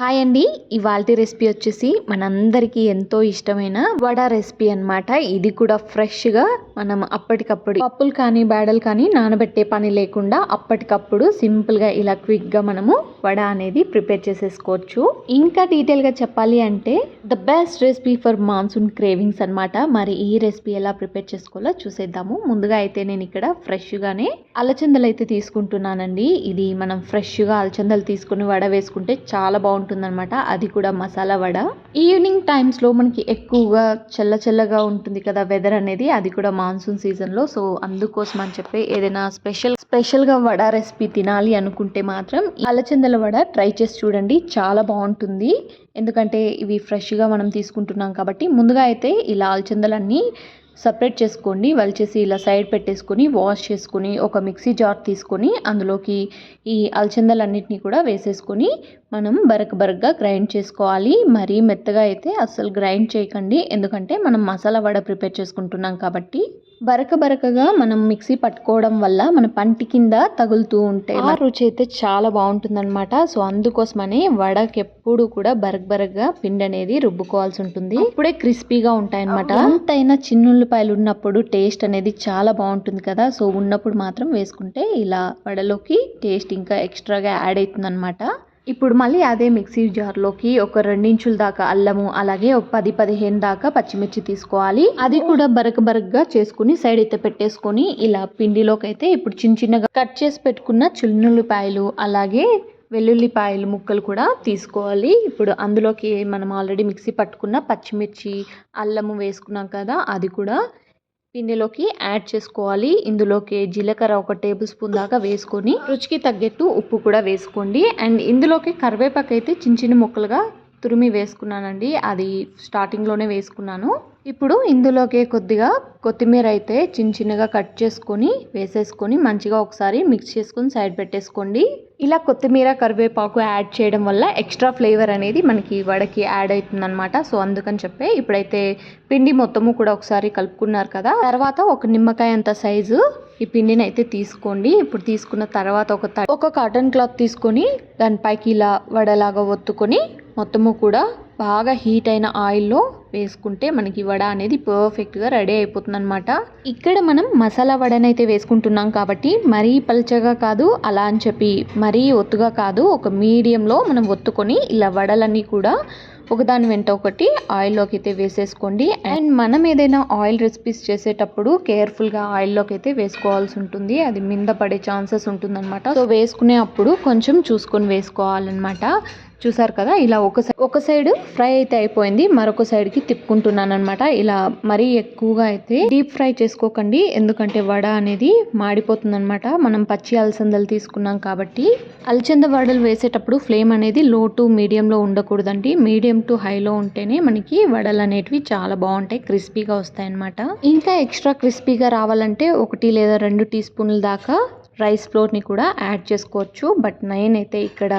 Hi అండి ఇవాళ recipe వచ్చేసి మనందరికీ ఎంతో ఇష్టమైన వడ రెసిపీ అన్నమాట. ఇది కూడా ఫ్రెష్గా మనం అప్పటికప్పుడు పప్పులు కానీ బేడలు కానీ నానబెట్టే పని లేకుండా అప్పటికప్పుడు సింపుల్గా ఇలా క్విక్గా మనము వడ అనేది ప్రిపేర్ చేసేసుకోవచ్చు. ఇంకా డీటెయిల్గా చెప్పాలి అంటే the best recipe for monsoon cravings అన్నమాట. మరి ఈ రెసిపీ ఎలా ప్రిపేర్ చేసుకోవాలో చూసేద్దాము. ముందుగా అయితే నేను ఇక్కడ ఫ్రెష్గానే అలచందలు అయితే తీసుకుంటున్నానండి. ఇది మనం ఫ్రెష్గా అలచందలు తీసుకుని వడ వేసుకుంటే చాలా బాగుంటుంది. ఉంటుందన్నమాట. అది కూడా మసాలా వడ. ఈవినింగ్ టైమ్స్లో మనకి ఎక్కువగా చల్ల చల్లగా ఉంటుంది కదా వెదర్ అనేది. అది కూడా మాన్సూన్ సీజన్లో సో అందుకోసం అని చెప్పి ఏదైనా స్పెషల్ స్పెషల్గా వడ రెసిపీ తినాలి అనుకుంటే మాత్రం అలచందల వడ ట్రై చేసి చూడండి. చాలా బాగుంటుంది. ఎందుకంటే ఇవి ఫ్రెష్గా మనం తీసుకుంటున్నాం కాబట్టి ముందుగా అయితే ఈ లాల్చందలన్నీ సపరేట్ చేసుకోండి వలిచేసి ఇలా సైడ్ పెట్టేసుకొని వాష్ చేసుకొని ఒక మిక్సీ జార్ తీసుకొని అందులోకి ఈ అలచందలన్నిటిని కూడా వేసేసుకొని మనం బరక బరకగా గ్రైండ్ చేసుకోవాలి. మరీ మెత్తగా అయితే అస్సలు గ్రైండ్ చేయకండి. ఎందుకంటే మనం మసాలా వడ ప్రిపేర్ చేసుకుంటున్నాం కాబట్టి. బరక బరకగా మనం మిక్సీ పట్టుకోవడం వల్ల మన పంటి కింద తగులుతూ ఉంటే ఆ రుచి అయితే చాలా బాగుంటుందన్నమాట. సో అందుకోసమనే వడకి ఎప్పుడు కూడా బరక బరకగా పిండి అనేది రుబ్బుకోవాల్సి ఉంటుంది. ఇప్పుడే క్రిస్పీగా ఉంటాయన్నమాట. ఎంతైనా ఉల్లిపాయలు ఉన్నప్పుడు టేస్ట్ అనేది చాలా బాగుంటుంది కదా. సో ఉన్నప్పుడు మాత్రం వేసుకుంటే ఇలా వడలోకి టేస్ట్ ఇంకా ఎక్స్ట్రాగా యాడ్ అవుతుంది ఇప్పుడు మళ్ళీ అదే మిక్సీ జార్లోకి ఒక రెండించుల దాకా అల్లము అలాగే ఒక పది పదిహేను దాకా పచ్చిమిర్చి తీసుకోవాలి. అది కూడా బరక బరకగా చేసుకుని సైడ్ అయితే పెట్టేసుకొని ఇలా పిండిలోకి అయితే ఇప్పుడు చిన్న చిన్నగా కట్ చేసి పెట్టుకున్న చిల్లుల్లిపాయలు అలాగే వెల్లుల్లిపాయలు ముక్కలు కూడా తీసుకోవాలి. ఇప్పుడు అందులోకి మనం ఆల్రెడీ మిక్సీ పట్టుకున్న పచ్చిమిర్చి అల్లము వేసుకున్నాం కదా అది కూడా పిండిలోకి యాడ్ చేసుకోవాలి. ఇందులోకి జీలకర్ర ఒక టేబుల్ స్పూన్ దాకా వేసుకొని రుచికి తగ్గట్టు ఉప్పు కూడా వేసుకోండి. అండ్ ఇందులోకి కరివేపాకు అయితే చిన్న చిన్న ముక్కలుగా తురిమి వేసుకున్నానండి. అది స్టార్టింగ్లోనే వేసుకున్నాను. ఇప్పుడు ఇందులోకి కొద్దిగా కొత్తిమీర అయితే చిన్న చిన్నగా కట్ చేసుకొని వేసేసుకొని మంచిగా ఒకసారి మిక్స్ చేసుకొని సైడ్ పెట్టేసుకోండి. ఇలా కొత్తిమీర కరివేపాకు యాడ్ చేయడం వల్ల ఎక్స్ట్రా ఫ్లేవర్ అనేది మనకి వడకి యాడ్ అవుతుందన్నమాట. సో అందుకని చెప్పే ఇప్పుడైతే పిండి మొత్తము కూడా ఒకసారి కలుపుకున్నారు కదా. తర్వాత ఒక నిమ్మకాయ అంత సైజు ఈ పిండిని అయితే తీసుకోండి. ఇప్పుడు తీసుకున్న తర్వాత ఒక ఒక కాటన్ క్లాత్ తీసుకొని దానిపైకి ఇలా వడలాగా ఒత్తుకొని మొత్తము కూడా బాగా హీట్ అయిన ఆయిల్లో వేసుకుంటే మనకి వడ అనేది పర్ఫెక్ట్గా రెడీ అయిపోతుంది అనమాట ఇక్కడ మనం మసాలా వడనైతే వేసుకుంటున్నాం కాబట్టి మరీ పల్చగా కాదు అలా అని చెప్పి మరీ ఒత్తుగా కాదు ఒక మీడియంలో మనం ఒత్తుకొని ఇలా వడలన్నీ కూడా ఒకదాని వెంట ఒకటి ఆయిల్లోకి అయితే వేసేసుకోండి. అండ్ మనం ఏదైనా ఆయిల్ రెసిపీస్ చేసేటప్పుడు కేర్ఫుల్గా ఆయిల్లోకి అయితే వేసుకోవాల్సి ఉంటుంది. అది మింద పడే ఛాన్సెస్ ఉంటుందన్నమాట. సో వేసుకునే అప్పుడు కొంచెం చూసుకొని వేసుకోవాలన్నమాట. చూసారు కదా ఇలా ఒక ఒక సైడ్ ఫ్రై అయితే అయిపోయింది మరొక సైడ్కి తిప్పుకుంటున్నాను అనమాట ఇలా మరీ ఎక్కువగా అయితే డీప్ ఫ్రై చేసుకోకండి ఎందుకంటే వడ అనేది మాడిపోతుంది అనమాట మనం పచ్చి అలసందలు తీసుకున్నాం కాబట్టి. అలచంద వడలు వేసేటప్పుడు ఫ్లేమ్ అనేది లో టు మీడియంలో ఉండకూడదండి. మీడియం టు హైలో ఉంటేనే మనకి వడలు అనేటివి చాలా బాగుంటాయి క్రిస్పీగా వస్తాయి అనమాట ఇంకా ఎక్స్ట్రా క్రిస్పీగా రావాలంటే ఒకటి లేదా రెండు టీ స్పూన్ల దాకా రైస్ ఫ్లోర్ని కూడా యాడ్ చేసుకోవచ్చు. బట్ నేనైతే ఇక్కడ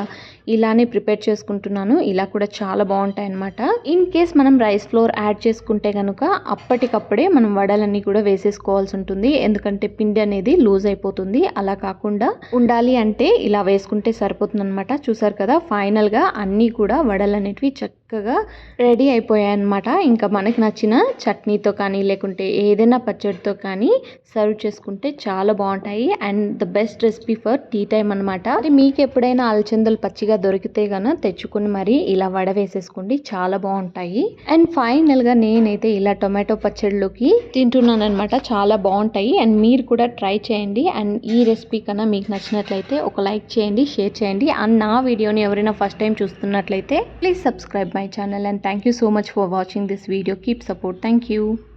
ఇలానే ప్రిపేర్ చేసుకుంటున్నాను. ఇలా కూడా చాలా బాగుంటాయి అనమాట ఇన్ కేస్ మనం రైస్ ఫ్లోర్ యాడ్ చేసుకుంటే కనుక అప్పటికప్పుడే మనం వడలన్నీ కూడా వేసేసుకోవాల్సి ఉంటుంది. ఎందుకంటే పిండి అనేది లూజ్ అయిపోతుంది. అలా కాకుండా ఉండాలి అంటే ఇలా వేసుకుంటే సరిపోతుంది అనమాట చూసారు కదా ఫైనల్గా అన్నీ కూడా వడలు అనేటివి చక్కగా రెడీ అయిపోయాయి అనమాట ఇంకా మనకి నచ్చిన చట్నీతో కానీ లేకుంటే ఏదైనా పచ్చడితో కానీ సర్వ్ చేసుకుంటే చాలా బాగుంటాయి. And the best recipe for tea time అనమాట మరి మీకు ఎప్పుడైనా అలచందలు పచ్చిగా దొరికితే కనుక తెచ్చుకుని మరి ఇలా వడ వేసేసుకోండి. చాలా బాగుంటాయి. అండ్ ఫైనల్గా నేనైతే ఇలా టొమాటో పచ్చడిలోకి తింటున్నాను అనమాట చాలా బాగుంటాయి. అండ్ మీరు కూడా ట్రై చేయండి. అండ్ ఈ రెసిపీ కన్నా మీకు నచ్చినట్లయితే ఒక లైక్ చేయండి షేర్ చేయండి. అండ్ నా వీడియోని ఎవరైనా ఫస్ట్ టైం చూస్తున్నట్లయితే please subscribe my my channel and thank you so much for watching this video. Keep support. Thank you.